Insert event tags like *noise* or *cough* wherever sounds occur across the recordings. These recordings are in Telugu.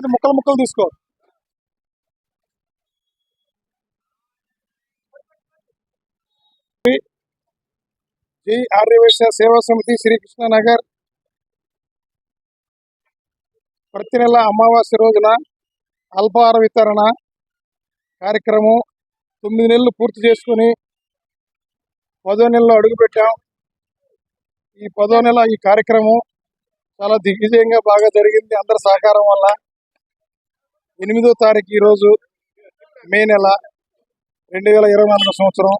కొద్ది ముక్కలు ముక్కలు తీసుకో. జై ఆర్యవైశ్య సేవా సమితి శ్రీకృష్ణ నగర్ ప్రతి నెల అమావాస్య రోజున అల్పాహార వితరణ కార్యక్రమం తొమ్మిది నెలలు పూర్తి చేసుకుని పదో నెలలో అడుగుపెట్టాం ఈ పదో నెల ఈ కార్యక్రమం చాలా దిగ్విజయంగా బాగా జరిగింది. అందరి సహకారం వల్ల ఎనిమిదో తారీఖు ఈరోజు మే నెల రెండు వేల ఇరవై నాలుగు సంవత్సరం.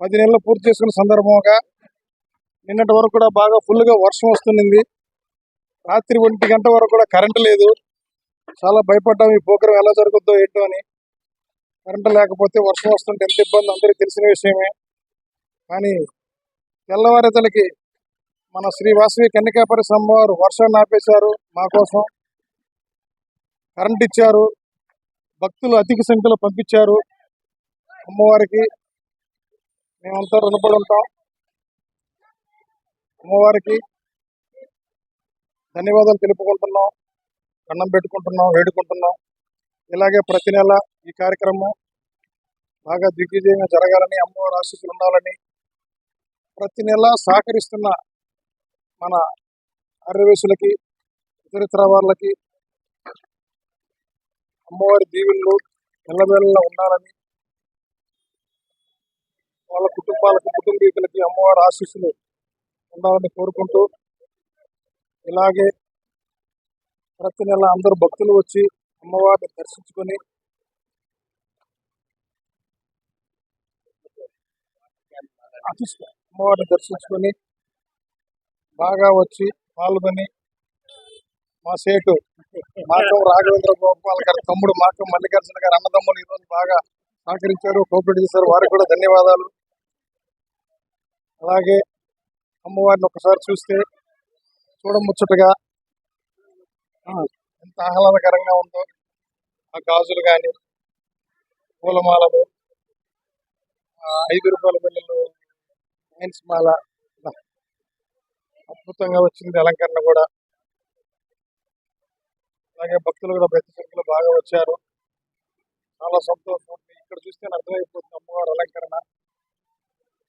పది నెలలు పూర్తి చేసుకున్న సందర్భంగా నిన్నటి వరకు కూడా బాగా ఫుల్గా వర్షం వస్తుంది రాత్రి ఒంటి గంట వరకు కూడా కరెంటు లేదు. చాలా భయపడ్డాం ఈ పోకరం ఎలా జరుగుద్దో ఏంటో అని. కరెంటు లేకపోతే వర్షం వస్తుంటే ఎంత ఇబ్బంది అందరికీ తెలిసిన విషయమే. కానీ తెల్లవారేతలకి మన శ్రీ వాసవి కన్నికాపరి వారు వర్షాన్ని ఆపేశారు మా కోసం. కరెంట్ ఇచ్చారు. భక్తులు అధిక సంఖ్యలో పంపించారు. అమ్మవారికి మేమంతా రుణపడి ఉంటాం. అమ్మవారికి ధన్యవాదాలు తెలుపుకుంటున్నాం. దండం పెట్టుకుంటున్నాం వేడుకుంటున్నాం. ఇలాగే ప్రతి నెల ఈ కార్యక్రమం బాగా దిగ్విజయంగా జరగాలని అమ్మవారి ఆశీస్సులు ఉండాలని ప్రతి నెల సహకరిస్తున్న మన అర్రవేశులకి ఇతరితర వాళ్ళకి అమ్మవారి దీవెనలు ఎల్లవేళలా ఉండాలని వాళ్ళ కుటుంబాలకు కుటుంబీకులకి అమ్మవారి ఆశీస్సులు ఉండాలని కోరుకుంటూ ఇలాగే ప్రతి నెల అందరూ భక్తులు వచ్చి అమ్మవారిని దర్శించుకొని అమ్మవారిని దర్శించుకొని బాగా వచ్చి పాల్గొని మా సేటు మాకం రాఘవేంద్ర గోపాల్ గారి తమ్ముడు మాకం మల్లికార్జున గారు అన్నదమ్ములు ఈరోజు బాగా సహకరించారు కోఆపరేట్ చేశారు. వారికి కూడా ధన్యవాదాలు. అలాగే అమ్మవారిని ఒకసారి చూస్తే చూడముచ్చటగా ఆ, ఎంత ఆహ్లాదకరంగా ఉందో. ఆ గాజులు కానీ పూలమాలలు ఐదు రూపాయల బిళ్ళలు మైన్స్ మాల అద్భుతంగా వచ్చింది అలంకరణ కూడా. అలాగే భక్తులు కూడా పెద్ద సంఖ్యలో బాగా వచ్చారు. చాలా సంతోషం. ఇక్కడ చూస్తే అర్థమైపోతుంది అమ్మవారి అలంకరణ.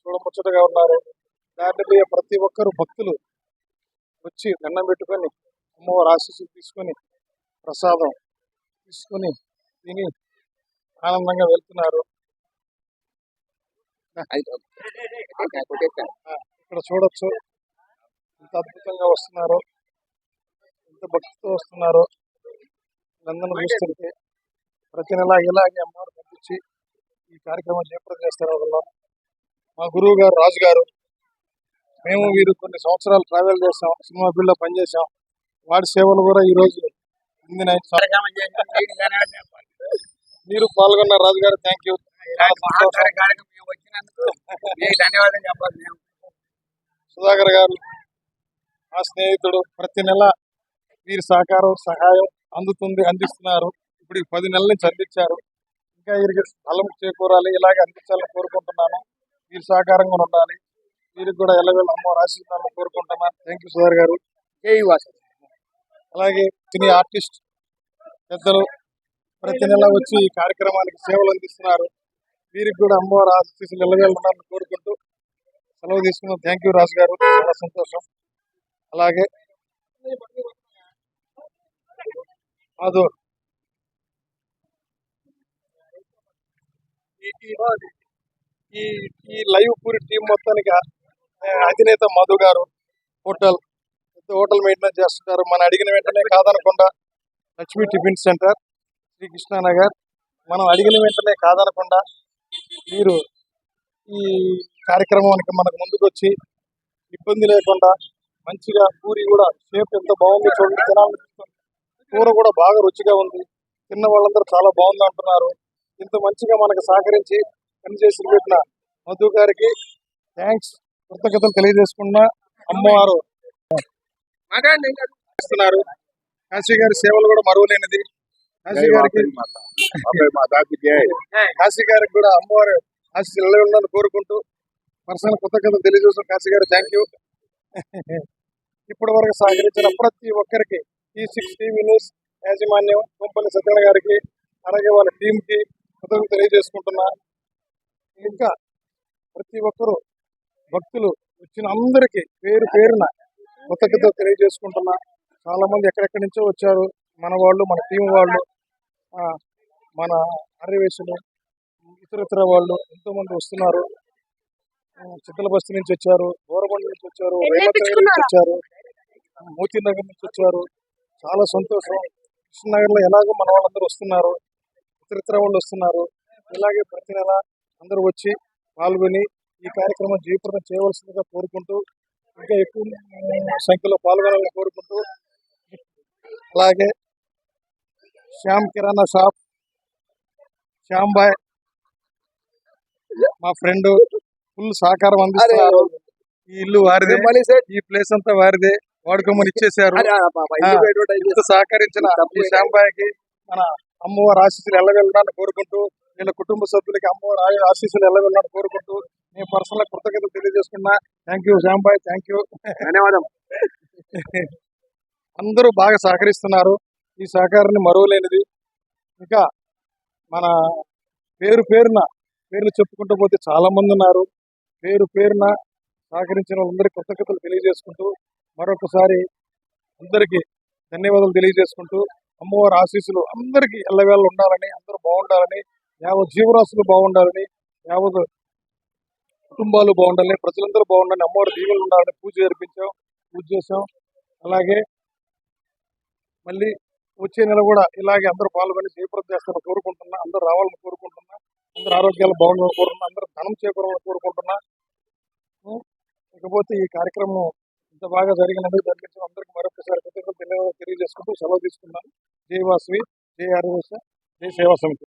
చూడముచ్చటగా ఉన్నారు. దాంట్లో ప్రతి ఒక్కరు భక్తులు వచ్చి దండం పెట్టుకొని అమ్మవారి ఆశీస్సులు తీసుకొని ప్రసాదం తీసుకొని తిని ఆనందంగా వెళ్తున్నారు. ఇక్కడ చూడొచ్చు. ఎంత అద్భుతంగా వస్తున్నారు. ఎంత భక్తితో వస్తున్నారు. నందన చూస్తుంటే ప్రతి నెల ఇలాగే అమ్మవారు పంపించి ఈ కార్యక్రమం చేపట్టం చేస్తారు. అందులో మా గురువు గారు రాజు గారు మేము వీరు కొన్ని సంవత్సరాలు ట్రావెల్ చేసాం సినిమా ఫీల్డ్లో పనిచేసాం. వాడి సేవలు కూడా ఈ రోజు మీరు పాల్గొన్న రాజు గారు థ్యాంక్ యూ సుధాకర్ గారు మా స్నేహితుడు ప్రతి నెల వీరి సహకారం సహాయం అందుతుంది అందిస్తున్నారు. ఇప్పుడు ఈ పది నెలల నుంచి అందించారు. ఇంకా వీరికి బలం చేకూరాలి ఇలాగే అందించాలని కోరుకుంటున్నాను. వీరి సహకారం కూడా ఉండాలి. వీరికి కూడా ఎల్లవేళ అమ్మ రాసిస్తానని కోరుకుంటున్నాను. థ్యాంక్ యూ సుధాకర్ గారు. జై వాసు. అలాగే సినీ ఆర్టిస్ట్ పెద్దలు ప్రతి నెల వచ్చి ఈ కార్యక్రమానికి సేవలు అందిస్తున్నారు. వీరికి కూడా అమ్మవారి ఆశీస్సులు ఉండాలని కోరుకుంటూ సెలవు తీసుకున్నాం థ్యాంక్ యూ రాజు గారు. చాలా సంతోషం. అలాగే అదు. ఈ- ఈ- ఈ ఈ లైవ్ పూరి టీం మొత్తానికి అధినేత మధు గారు హోటల్ పెద్ద హోటల్ మెయింటెనెన్స్ చేస్తుంటారు మనం అడిగిన వెంటనే కాదనకుండా లక్ష్మీ టిఫిన్ సెంటర్ శ్రీ కృష్ణానగర్ మనం అడిగిన వెంటనే కాదనకుండా మీరు ఈ కార్యక్రమానికి మనకు ముందుకు వచ్చి ఇబ్బంది లేకుండా మంచిగా పూరి కూడా షేప్ ఎంత బాగుందో చూడండి. తినాలనిపిస్తుంది కూర కూడా బాగా రుచిగా ఉంది. తిన్న వాళ్ళందరూ చాలా బాగుంది అంటున్నారు. ఇంత మంచిగా మనకు సహకరించి పనిచేసి పెట్టిన మధు గారికి థ్యాంక్స్ కృతజ్ఞతలు తెలియజేసుకున్న అమ్మవారు కాశీ గారి సేవలు కూడా మరువలేనిది. కాశీ గారికి కాశీ గారికి కూడా అమ్మవారు ఆశీస్సులు ఉండాలని కోరుకుంటూ పర్సనల్ కృతజ్ఞతలు తెలియజేసిన కాశీ గారు థ్యాంక్ యూ *laughs* ఇప్పటి వరకు సహకరించిన ప్రతి ఒక్కరికి ఈ సిక్స్ టీవీ న్యూస్ యాజమాన్యం కొంపల్లి సత్యనారాయణ గారికి అలాగే వాళ్ళ టీంకి కృతజ్ఞతలు తెలియజేసుకుంటున్నా. ఇంకా ప్రతి ఒక్కరూ భక్తులు వచ్చిన అందరికీ పేరు పేరున కృతజ్ఞతలు తెలియజేసుకుంటున్నా. చాలా మంది ఎక్కడెక్కడి నుంచో వచ్చారు. మన వాళ్ళు మన టీం వాళ్ళు మన ఆర్యవేశులు ఇతర ఇతర వాళ్ళు ఎంతో మంది వస్తున్నారు. చిత్తల బస్తీ నుంచి వచ్చారు బోరబండ నుంచి వచ్చారు రేపతి నుంచి వచ్చారు మోతీ నగర్ నుంచి వచ్చారు. చాలా సంతోషం. కృష్ణనగర్లో ఎలాగో మన వాళ్ళందరూ వస్తున్నారు. ఇతర ఇతర వాళ్ళు వస్తున్నారు. ఇలాగే ప్రతి నెల అందరూ వచ్చి పాల్గొని ఈ కార్యక్రమం జయప్రదం చేయవలసిందిగా కోరుకుంటూ ఇంకా ఎక్కువ సంఖ్యలో పాల్గొనాలని కోరుకుంటూ అలాగే శ్యామ్ కిరాణా షాప్ శ్యామ్ బాయ్ మా ఫ్రెండ్ ఫుల్ సహకారం అందిస్తున్నారు. ఈ ఇల్లు వారిదే. ఈ ప్లేస్ అంతా వారిదే. వాడుకోమని ఇచ్చేసారు సహకరించిన ఈ శ్యాంబాయికి మన అమ్మవారి ఆశీస్సులు ఎల్లవెళ్ళాలని కోరుకుంటూ వీళ్ళ కుటుంబ సభ్యులకి అమ్మవారి ఆశీస్సులు ఎల్లవెళ్ళాలని కోరుకుంటూ నేను పర్సనల్ కృతజ్ఞతలు తెలియజేసుకున్నా. Thank you Shyambhai thank you ధన్యవాదం. *laughs* అందరూ బాగా సహకరిస్తున్నారు. ఈ సహకారాన్ని మరువలేనిది. ఇంకా మన పేరు పేరున పేర్లు చెప్పుకుంటూ పోతే చాలా మంది ఉన్నారు. పేరు పేరున సహకరించిన వాళ్ళందరికీ కృతజ్ఞతలు తెలియజేసుకుంటూ మరొకసారి అందరికీ ధన్యవాదాలు తెలియజేసుకుంటూ అమ్మవారి ఆశీస్సులు అందరికీ ఎల్లవేళ ఉండాలని అందరూ బాగుండాలని యావత్ జీవరాశులు బాగుండాలని యావత్ కుటుంబాలు బాగుండాలని ప్రజలందరూ బాగుండాలని అమ్మవారి దీవులు ఉండాలని పూజ జరిపించాం పూజ చేసాం అలాగే మళ్ళీ వచ్చే నెల కూడా ఇలాగే అందరూ పాల్గొని జయప్రదం చేస్తారని కోరుకుంటున్నా అందరూ రావాలని కోరుకుంటున్నా అందరూ ఆరోగ్యాలు బాగుండాలని కోరుకుంటున్నా అందరూ ధనం చేకూరాలని కోరుకుంటున్నా. ఇకపోతే ఈ కార్యక్రమం ఇంత బాగా జరిగినందుకు జరిగించిన అందరికీ మరొకసారి కృతజ్ఞతలు తెలియ- తెలియజేసుకుంటూ సెలవు తీసుకున్నాను జై వాసవి జై ఆర్యవేశ జై సేవా సమితి.